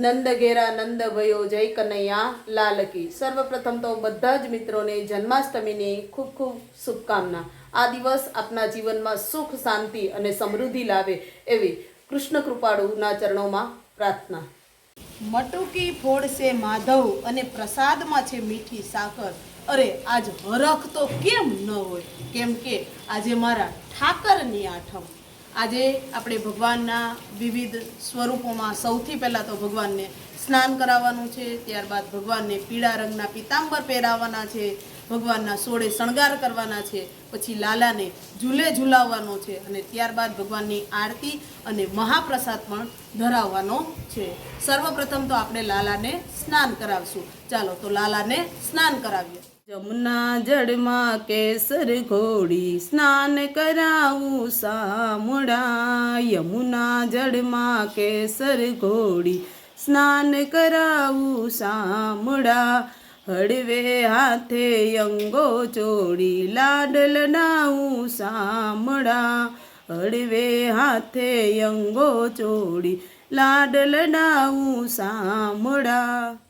નંદ ઘેરા નંદ ભયો જય કનૈયા લાલકી. સર્વપ્રથમ તો બધા જ મિત્રોને જન્માષ્ટમીની ખૂબ ખૂબ શુભકામના. આ દિવસ આપના જીવનમાં સુખ, શાંતિ અને સમૃદ્ધિ લાવે એવી કૃષ્ણ કૃપાળુના ચરણોમાં પ્રાર્થના. મટુકી ફોડશે માધવ અને પ્રસાદમાં છે મીઠી સાકર. અરે, આજ હરખ તો કેમ ન હોય? કેમ કે આજે મારા ઠાકરની આઠમ. આજે આપણે ભગવાનના વિવિધ સ્વરૂપોમાં સૌથી પહેલાં તો ભગવાનને સ્નાન કરાવવાનું છે, ત્યારબાદ ભગવાનને પીળા રંગના પિતાંબર પહેરાવવાના છે, ભગવાનના સોળે શણગાર કરવાના છે, પછી લાલાને ઝૂલે ઝૂલાવવાનો છે અને ત્યારબાદ ભગવાનની આરતી અને મહાપ્રસાદ પણ ધરાવવાનો છે. સર્વપ્રથમ તો આપણે લાલાને સ્નાન કરાવશું. ચાલો તો લાલાને સ્નાન કરાવીએ. જમુના જળમાં કેસર ઘોડી સ્નાન કરાવું સામુડા યમુના જળમાં કેસર ઘોડી સ્નાન કરાવું સામુડા. હળવે હાથે અંગો ચોડી લાડ લડાવું સામડા. હળવે હાથે અંગો ચોડી લાડ લડાવું સામડા.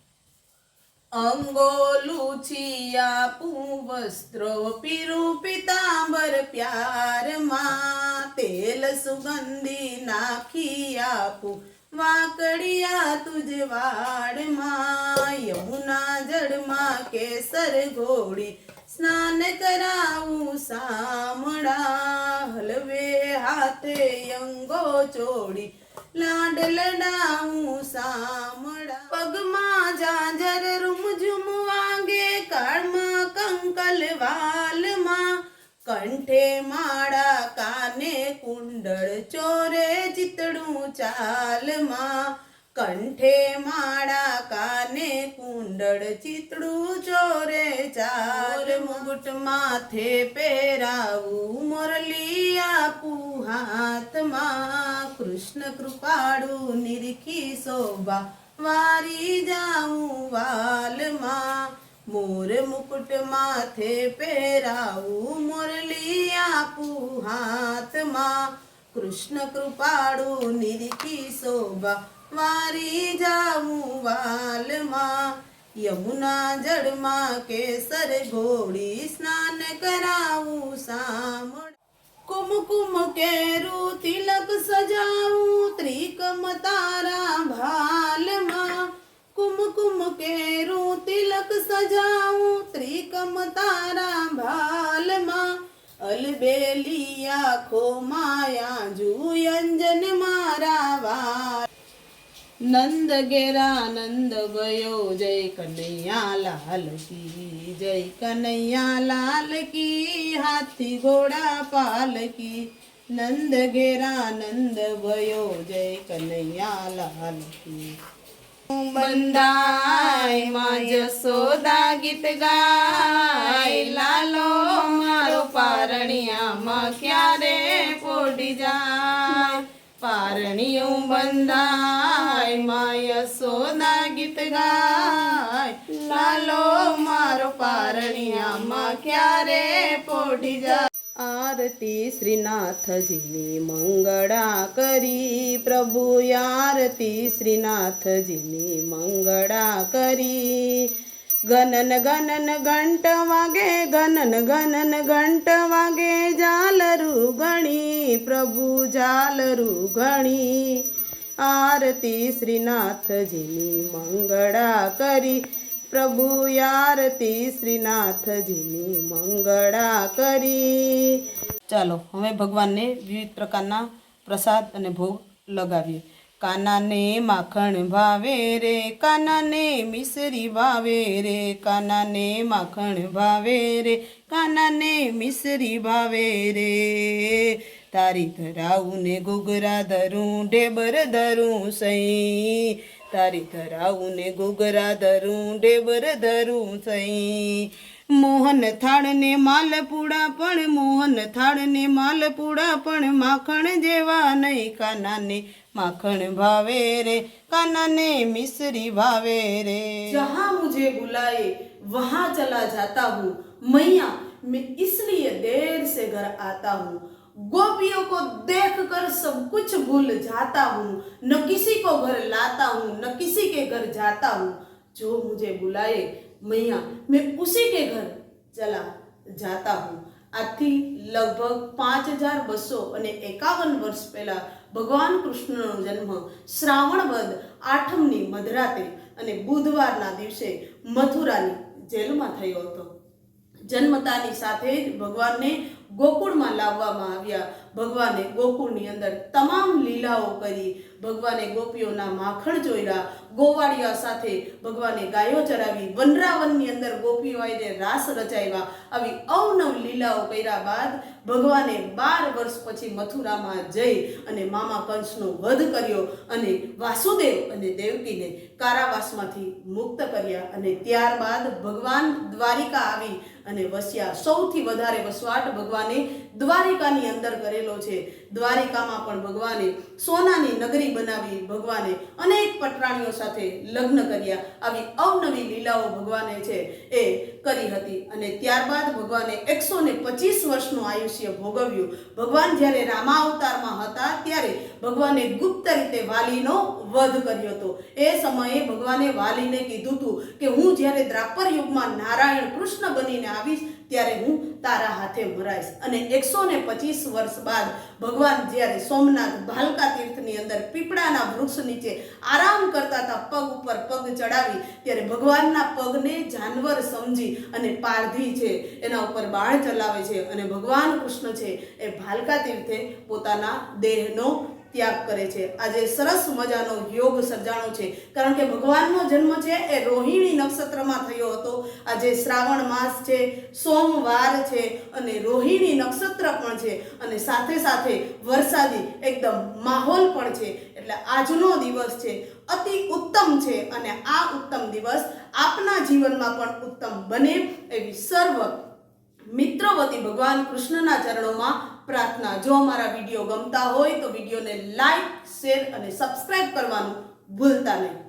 અંગો લુછિયા વસ્ત્રો પીરું પિતાંબર પ્યારમાં તેલ સુગંધી નાખી આપું. વાકડિયા તુજ વાડમાં, યમુના જળમાં કેસર ઘોડી સ્નાન કરાવું સામડા હલવે હાથે અંગો ચોડી લાડ લડાવું સામડા પગમાં જાજર રૂમઝુમ વાગે, કાળમાં કંકલ વાલમાં. કંઠે માળા કાને કુંડળ ચોરે ચિતડું ચાલમાં. કંઠે માળા કાને કુંડળ ચિતડું ચોરે ચાલ મુગુટ માથે પહેરાવું, મોરલી આપું. હાથમાં કૃષ્ણ કૃપાળુ, નિરખી શોભા. વારી જાઉં વાલમાં, મોર મુકુટ માથે પહેરાવું, મોરલી આપું હાથમાં. કૃષ્ણ કૃપાળુ, નિરખી શોભા. વારી જાઉં વાલમાં, યમુના જળમાં કેસર ઘોડી સ્નાન કરાવું સામળ કુમકુમ કેરું તિલક સજાવું ત્રિકમ તારા ભાલમાં કુમકુમ કેરું તિલક સજાવું ત્રિકમ તારા ભાલમાં અલબેલી આખો માયા જુયંજન મારા વાર નંદ ઘેરા નંદ ગયો જય કનૈયા લાલ કી જય કનૈયા લાલ કી હાથી ઘોડા પાલકી નંદ ઘેરા નંદ ગયો જય કનૈયા લાલ કી બંદાયમાં જસોદા ગીત ગાય લાલો મારો પારણિયામાં ક્યારે પોડી જાય પારણિયું બંધાય, માય સોના ગીત ગાય. લાલો મારો પારણિયામાં ક્યારે પોઢી જાય? આરતી શ્રીનાથજીની મંગળા કરી, પ્રભુ આરતી શ્રીનાથજીની મંગળા કરી. ગનન ગનન ઘંટ વાગે, ગનન ગનન ઘંટ વાગે જાલરું ગણી પ્રભુ જાલરું ગણી આરતી શ્રીનાથજીની મંગળા કરી. પ્રભુ આરતી શ્રીનાથજીની મંગળા કરી. ચાલો, હવે ભગવાનને વિવિધ પ્રકારના પ્રસાદ અને ભોગ લગાવીએ. કાનાને માખણ ભાવે રે, કાનાને મિસરી ભાવે રે, કાનાને માખણ ભાવે રે, કાનાને મિસરી ભાવે રે. તારી ધરાવું ને ઘૂઘરા ધરું, ઢેબર ધરું સઈ. તારી ધરાવું ને ઘૂઘરા ધરું, ઢેબર ધરું સઈ. મોહન થાળ ને માલપુડા પણ મોહન થાળ पण, माखण जेवा नहीं काना ने माखण भावे रे काना ने मिसरी भावे रे। जहाँ मुझे बुलाए, वहाँ चला जाता हूँ। मैया, मैं इसलिए देर से घर आता हूँ। गोपियों को देख कर सब कुछ भूल जाता हूँ। न किसी को घर लाता हूँ, न किसी के घर जाता हूँ। जो मुझे बुलाए मैया मैं उसी के घर ચલા જાતા હું આજથી લગભગ પાંચ હજાર બસો અને એકાવન વર્ષ પહેલા ભગવાન કૃષ્ણનો જન્મ શ્રાવણ વદ આઠમની મધરાતે અને બુધવારના દિવસે મથુરાની જેલમાં થયો હતો જન્મતાની સાથે જ ભગવાનને ગોકુળમાં લાવવામાં આવ્યા. ભગવાને ગોકુળની અંદર તમામ લીલાઓ કરી. ભગવાને ગોપીઓના માખણ જોયા ગોવાળિયા સાથે ભગવાને ગાયો ચરાવી. વનરાવનની અંદર ગોપીઓ આવીને રાસ રચાવ્યા આવી અવનવ લીલાઓ કર્યા બાદ ભગવાને બાર વર્ષ પછી મથુરામાં જઈ અને મામા કંસનો વધ કર્યો અને વાસુદેવ અને દેવકીને કારાવાસમાંથી મુક્ત કર્યા અને ત્યારબાદ ભગવાન દ્વારિકા આવી અને વસ્યા. સૌથી વધારે વસવાટ ભગવાને દ્વારિકાની અંદર કરેલો છે. દ્વારિકામાં પણ ભગવાને સોનાની નગરી બનાવી ભગવાને અનેક પટરાણીઓ સાથે લગ્ન કર્યા. આવી અવનવી લીલાઓ ભગવાને છે એ કરી હતી અને ત્યારબાદ ભગવાને એકસો ને પચીસ વર્ષનું આયુષ્ય ભોગવ્યું. ભગવાન જ્યારે રામા અવતારમાં હતા ત્યારે ભગવાને ગુપ્ત રીતે વાલીનો વધ કર્યો હતો. એ સમયે ભગવાને વાલીને કીધું હતું કે હું જ્યારે દ્રાપર યુગમાં નારાયણ કૃષ્ણ બનીને આવીશ ત્યારે હું તારા હાથે મરાઈશ અને એકસો ને પચીસ વર્ષ બાદ ભગવાન જ્યારે સોમનાથ ભાલકા તીર્થની અંદર પીપળાના વૃક્ષ નીચે આરામ કરતા હતા, પગ ઉપર પગ ચડાવી, ત્યારે ભગવાનના પગને જાનવર સમજી અને પારધી છે. એના ઉપર બાણ ચલાવે છે અને ભગવાન કૃષ્ણ છે એ ભાલકા તીર્થે પોતાના દેહનો ત્યાગ કરે છે. આજે સરસ મજાનો યોગ સર્જાણો છે. કારણ કે ભગવાનનો જન્મ છે એ રોહિણી નક્ષત્રમાં થયો હતો. આજે શ્રાવણ માસ છે, સોમવાર છે અને રોહિણી નક્ષત્ર પણ છે. અને સાથે સાથે વરસાદી એકદમ માહોલ પણ છે. એટલે આજનો દિવસ છે, અતિ ઉત્તમ છે અને આ ઉત્તમ દિવસ આપના જીવનમાં પણ ઉત્તમ બને એવી સર્વ મિત્રો વતી ભગવાન કૃષ્ણના ચરણોમાં પ્રાર્થના. જો અમારા વીડિયો ગમતા હોય તો વિડીયોને લાઈક, શેર અને સબસ્ક્રાઈબ કરવાનું ભૂલતા નહીં.